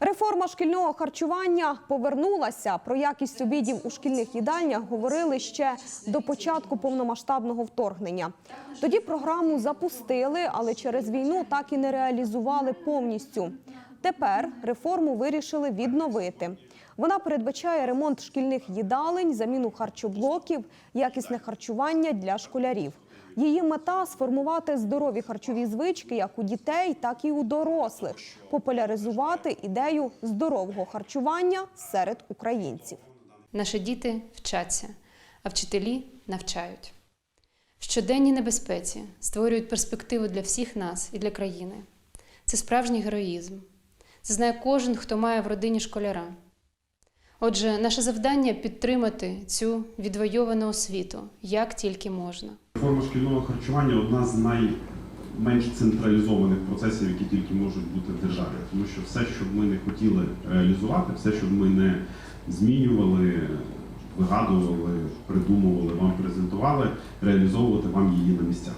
Реформа шкільного харчування повернулася. Про якість обідів у шкільних їдальнях говорили ще до початку повномасштабного вторгнення. Тоді програму запустили, але через війну так і не реалізували повністю. Тепер реформу вирішили відновити. Вона передбачає ремонт шкільних їдалень, заміну харчоблоків, якісне харчування для школярів. Її мета сформувати здорові харчові звички як у дітей, так і у дорослих, популяризувати ідею здорового харчування серед українців. Наші діти вчаться, а вчителі навчають. В щоденній небезпеці створюють перспективу для всіх нас і для країни. Це справжній героїзм. Це знає кожен, хто має в родині школяра. Отже, наше завдання підтримати цю відвойовану освіту як тільки можна. Реформа шкільного харчування одна з найменш централізованих процесів, які тільки можуть бути в державі. Тому що все, що б ми не хотіли реалізувати, все, що б ми не змінювали, вигадували, придумували, вам презентували, реалізовувати вам її на місцях.